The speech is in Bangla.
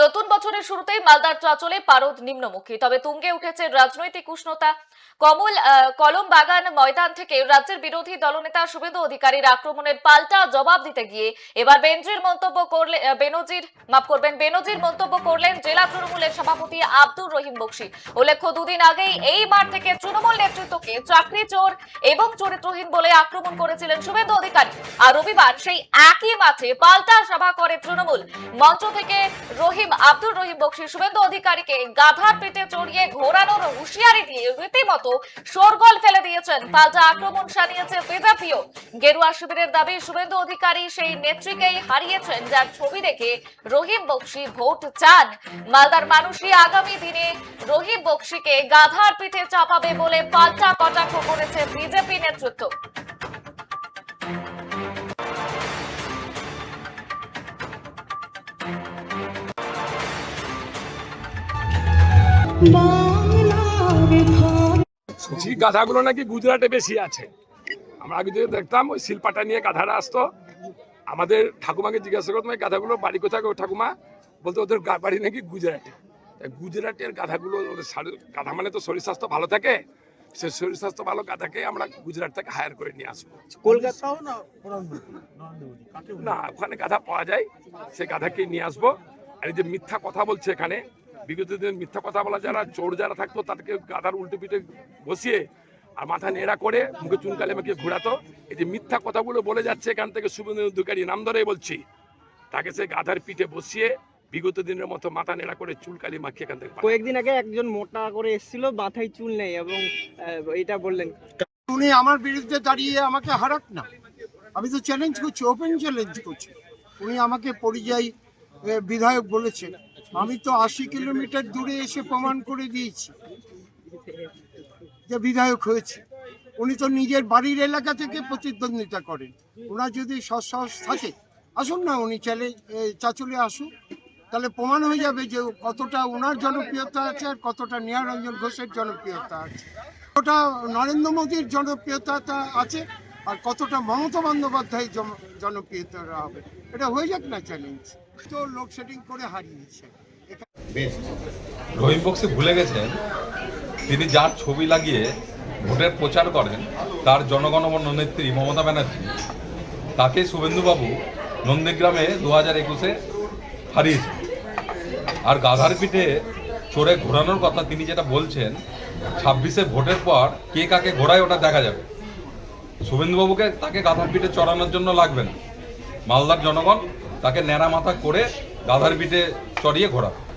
নতুন বছরের শুরুতেই মালদার চাঁচলে পারদ নিম্নমুখী। তবে তুঙ্গে উঠেছে রাজনৈতিক উষ্ণতা। কমল কলম বাগান ময়দান থেকে রাজ্যের বিরোধী দলনেতা শুভেন্দু অধিকারীর আক্রমণের পাল্টা জবাব দিতে গিয়ে এবার বেনজির মন্তব্য করলে বেনজির, মাফ করবেন, বেনজির মন্তব্য করলেন জেলা তৃণমূলের সভাপতি আব্দুর রহিম বক্সি। উল্লেখ্য, দুদিন আগেই এই মাঠ থেকে তৃণমূল নেতৃত্বকে চাকরি, চোর এবং চরিত্রহীন বলে আক্রমণ করেছিলেন শুভেন্দু অধিকারী। আর রবিবার সেই একই মাঠে পাল্টা সভা করে তৃণমূল। মঞ্চ থেকে রহিম আব্দুর রহিম বক্সি শুভেন্দু অধিকারীকে গাধার পেটে চড়িয়ে ঘোরানোর হুঁশিয়ারি দিয়ে রীতিমতো শোরগোল ফেলে দিয়েছেন। পাল্টা আক্রমণ সানিয়েছে বিজেপিও। গেরুয়া শিবিরের দাবি, শুভেন্দু অধিকারী সেই নেত্রীকেই হারিয়েছেন, যার ছবি দেখে রহিম বক্সি ভোট চান। মালদার মানুষই আগামী দিনে রহিম বক্সিকে গাধার পিঠে চাপাবে বলে পাল্টা কটাক্ষ করেছে বিজেপি নেতৃত্ব। গাধাগুলো নাকি গুজরাটে বেশি আছে। আমরা আগে থেকে দেখতাম ওই শিল্পাটা নিয়ে গাধারা আসতো। আমাদের ঠাকুমাকে জিজ্ঞাসা করতাম এই গাধাগুলো বাড়ি কোথায় ঠাকুমা? বলতে ওদের বাড়ি নাকি গুজরাটে। গুজরাটের গাধাগুলো ওদের গাধা মানে তো শরীর স্বাস্থ্য ভালো থাকে। সে শরীর স্বাস্থ্য ভালো গাধাকে আমরা গুজরাট থেকে হায়ার করে নিয়ে আসব। কলকাতাও না? না ওখানে গাধা পাওয়া যায়। সে গাধাকে নিয়ে আসব। আর এই যে মিথ্যা কথা বলছে এখানে বিগত দিন মিথ্যা কথা বলা যারা চোর যারা থাকতো তাদেরকে গাধার উল্টে পিঠে বসিয়ে আর মাথা নেড়া করে মুখে চুনকালে মেখে ঘোরাতো। এই যে মিথ্যা কথাগুলো বলে যাচ্ছে এখান থেকে শুভেন্দু অধিকারী নাম ধরে বলছি তাকে সে গাধার পিঠে বসিয়ে বিগত দিনের মতো মাথা নেড়া করে চুলকালি মাখিয়ে এখান থেকে কয়েকদিন আগে একজন মোটা করে এসেছিল মাথায় চুল নেই এবং এটা বললেন। উনি আমার বিরুদ্ধে দাঁড়িয়ে আমাকে হারাক না। আমি তো চ্যালেঞ্জ করছি ওপেন চ্যালেঞ্জ করছি। উনি আমাকে পরিযায়ী বিধায়ক বলেছেন। আমি তো আশি কিলোমিটার দূরে এসে প্রমাণ করে দিয়েছি যে বিধায়ক হয়েছে। উনি তো নিজের বাড়ির এলাকা থেকে প্রতিদ্বন্দ্বিতা করেন। ওনার যদি সৎসাহস থাকে, আসুন না উনি চ্যালেঞ্জ চাচলে আসুন। তাহলে প্রমাণ হয়ে যাবে যে কতটা ওনার জনপ্রিয়তা আছে আর কতটা নিয়ারঞ্জন ঘোষের জনপ্রিয়তা আছে। কতটা নরেন্দ্র মোদীর জনপ্রিয়তা আছে। আর কতটা মমতা বন্দ্যোপাধ্যায় জন- জনপ্রিয়তা হবে, এটা হয়ে যাক না চ্যালেঞ্জ তো লোডশেডিং করে হারিয়েছে। রহিম বক্সি ভুলে গেছেন, তিনি যার ছবি লাগিয়ে ভোটের প্রচার করেন, তার জনগণমন নেত্রী মমতা ব্যানার্জি। তাকে শুভেন্দুবাবু নন্দীগ্রামে দু হাজার একুশে হারিয়েছেন। আর গাধার পিঠে চড়ে ঘোরানোর কথা তিনি যেটা বলছেন, ছাব্বিশে ভোটের পর কে কাকে ঘোরায় ওটা দেখা যাবে। শুভেন্দুবাবুকে তাকে গাধার পিঠে চড়ানোর জন্য লাগবে না মালদার জনগণ তাকে ন্যাড়া মাথা করে গাধার পিঠে চড়িয়ে ঘোরাবে।